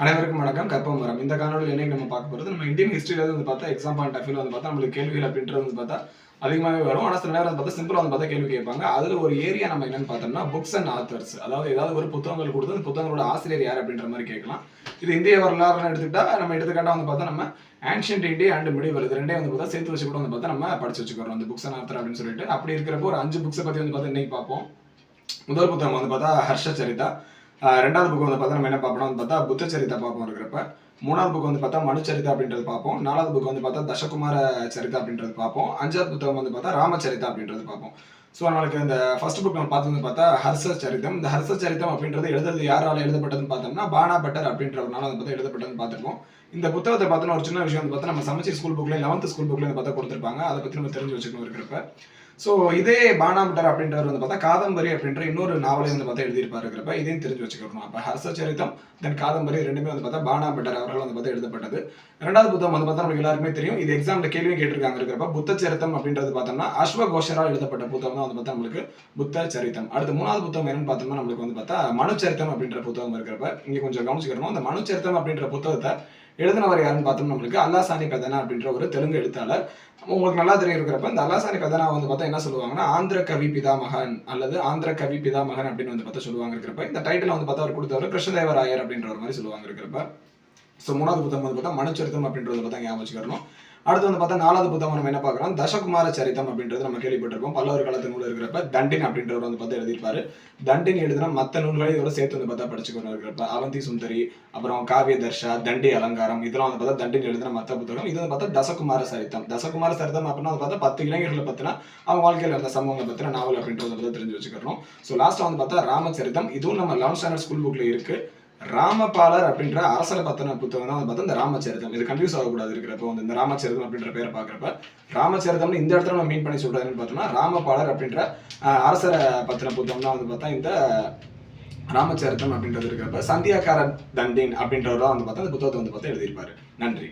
அனைவருக்கும் வணக்கம் கற்பம் வரம் இந்த காணொலியில் என்னைக்கு நம்ம பார்க்க போகிறது நம்ம இந்தியன் ஹிஸ்ட்ரியில வந்து பார்த்தா எக்ஸாம் பாயிண்ட் ஆஃப் வந்து பார்த்தா நம்மளுக்கு கேள்விகள் அப்படின்றது வந்து பார்த்தா அதிகமாகவே வரும் ஆனால் சில நேரம் வந்து பார்த்தா சிம்பிளாக வந்து பார்த்தா கேள்வி கேட்பாங்க அதில் ஒரு ஏரியா நம்ம என்னன்னு பார்த்தோம்னா புக்ஸ் அண்ட் ஆத்தர்ஸ் அதாவது ஏதாவது ஒரு புத்தகங்கள் கொடுத்து அந்த புத்தகங்களோட ஆசிரியர் யார் அப்படின்ற மாதிரி கேட்கலாம் இது இந்திய வரலாறுன்னு எடுத்துக்கிட்டா நம்ம எடுத்துக்காட்டா வந்து பார்த்தா நம்ம ஆன்ஷியன்ட் இண்டியா அண்ட் மிடிவல் இது ரெண்டே வந்து பார்த்தா சேர்த்து வச்சு கூட வந்து பார்த்தா நம்ம படிச்சு வச்சுக்கிறோம் அந்த புக்ஸ் அண்ட் ஆத்தர் அப்படின்னு சொல்லிட்டு அப்படி இருக்கிறப்போ ஒரு அஞ்சு புக்ஸை பற்றி வந்து பார்த்தா இன்னைக்கு பார்ப்போம் முதல் புத்தகம் வந்து பார்த்தா ஹர்ஷ சரிதா ரெண்டாவது புக் வந்து பார்த்தா நம்ம என்ன பார்ப்போம் வந்து பார்த்தா புத்த சரிதா பார்ப்போம் இருக்கிறப்ப. மூணாவது புக் வந்து பார்த்தா மனுச்சரிதா அப்படின்றது பார்ப்போம். நாலாவது புக் வந்து பார்த்தா தசகுமார சரிதா அப்படின்றது பார்ப்போம். அஞ்சாவது புத்தகம் வந்து பார்த்தா ராமச்சரிதா அப்படின்றது பார்ப்போம். ஸோ நம்மளுக்கு இந்த ஃபர்ஸ்ட் புக் நம்ம பார்த்ததுன்னு பார்த்தா ஹர்ஷ சரிதம். இந்த ஹர்ஷ சரிதம் அப்படின்றது எழுதுறது யாரால எழுதப்பட்டதுன்னு பார்த்தோம்னா பானா பட்டர் அப்படின்றவனால வந்து பார்த்தா எழுதப்பட்டதுன்னு பார்த்துருக்கோம் இந்த புத்தகத்தை பார்த்தோன்னா ஒரு சின்ன விஷயம் வந்து பார்த்தா நம்ம சமைச்சி ஸ்கூல் புக்ல லெவன்த் ஸ்கூல் புக்ல பார்த்தா கொடுத்துருப்பாங்க. அதை பற்றி நம்ம தெரிஞ்சு வச்சுக்கணும் இருக்கிறப்ப. ஸோ இதே பானாம்பட்டர் அப்படின்றவர் வந்து பார்த்தா காதம்பரி அப்படின்ற இன்னொரு நாவலையும் வந்து பார்த்தா எழுதியிருப்பாரு இருக்கிறப்ப இதையும் தெரிஞ்சு வச்சுக்கணும். அப்போ ஹர்ஷச்சரிதம் தென் காதம்பரி ரெண்டுமே வந்து பார்த்தா பானாம்பட்டர் அவர்கள் வந்து பார்த்தா எழுதப்பட்டது. ரெண்டாவது புத்தகம் வந்து பார்த்தா நமக்கு எல்லாருமே தெரியும். இது எக்ஸாம்ல கேள்வியும் கேட்டிருக்காங்க இருக்கிறப்ப புத்த சரித்தம் அப்படின்றது பார்த்தோம்னா அஸ்வகோஷரால் எழுதப்பட்ட புத்தகம் தான் வந்து பார்த்தா நம்மளுக்கு புத்த சரித்தம் அடுத்து மூணாவது புத்தகம் என்னன்னு பார்த்தோம்னா நம்மளுக்கு வந்து பார்த்தா மனுச்சரித்தம் அப்படின்ற புத்தகம் இருக்கிறப்ப இங்கே கொஞ்சம் கவனிச்சுக்கணும். அந்த மனுச்சரித்தம் அப்படின்ற புத்தகத்தை எழுதினவர் யாருன்னு பார்த்தோம்னா நம்மளுக்கு அல்லாசானி கதனா அப்படின்ற ஒரு தெலுங்கு எழுத்தாளர். உங்களுக்கு நல்லா தெரியும் இருக்கிறப்ப இந்த அல்லாசானி கதனா வந்து பார்த்தா என்ன சொல்லுவாங்கன்னா ஆந்திர கவி பிதா மகன் அல்லது ஆந்திர கவி பிதாமகன் அப்படின்னு வந்து பார்த்தா சொல்லுவாங்க இருக்கிறப்ப இந்த டைட்டில் வந்து பார்த்தா அவர் கொடுத்தவர் கிருஷ்ணதேவராயர் அப்படின்ற ஒரு மாதிரி சொல்லுவாங்க இருக்கிறப்ப. ஸோ மூணாவது புத்தகம் வந்து பார்த்தா மனுச்சரித்தம் அப்படின்றத பார்த்தா ஞாபகம் வச்சுக்கணும். அடுத்து வந்து பார்த்தா நாலாவது புத்தகம் நம்ம என்ன பார்க்குறோம்? தசகுமார சரித்தம் அப்படின்றது நம்ம கேள்விப்பட்டிருக்கோம் பல்லவர் காலத்து நூல் இருக்கிறப்ப தண்டின் அப்படின்றவர் வந்து பார்த்தா எழுதியிருப்பாரு. தண்டின் எழுதுனா மற்ற நூல்களையும் இதோட சேர்த்து வந்து பார்த்தா படிச்சுக்கணும் இருக்கிறப்ப. அவந்தி சுந்தரி அப்புறம் காவிய தர்ஷா தண்டி அலங்காரம் இதெல்லாம் வந்து பார்த்தா தண்டின் எழுதின மற்ற புத்தகம். இது வந்து பார்த்தா தசகுமார சரித்தம் தசகுமார சரித்தம் அப்படின்னா வந்து பார்த்தா பத்து இளைஞர்களை பற்றினா அவங்க வாழ்க்கையில் இருந்த சம்பவங்களை பற்றின நாவல் அப்படின்றத வந்து தெரிஞ்சு வச்சுக்கிறோம் ஸோ லாஸ்ட்டாக வந்து பார்த்தா ராமச்சரித்தம் இதுவும் நம்ம லெவன்த் ஸ்டாண்டர்ட் ஸ்கூல் புக்கில் இருக்குது ராமபாலர் அப்படின்ற அரசரை பத்தின புத்தகம் தான் வந்து பார்த்தா இந்த ராமச்சரிதம். இது கன்ஃபியூஸ் ஆகக்கூடாது இருக்கிறப்போ வந்து இந்த ராமச்சரிதம் அப்படின்ற பேரை பார்க்குறப்ப. ராமச்சரிதம்னு இந்த இடத்துல நம்ம மீன் பண்ணி சொல்றாருன்னு பார்த்தோம்னா ராமபாலர் அப்படின்ற அரசரை பத்தின புத்தகம் தான் வந்து பார்த்தா இந்த ராமச்சரிதம் அப்படின்றது இருக்கிறப்ப சந்தியாக்கார தண்டின் அப்படின்றவர் தான் வந்து பார்த்தா இந்த புத்தகத்தை வந்து பார்த்தா எழுதியிருப்பாரு. நன்றி.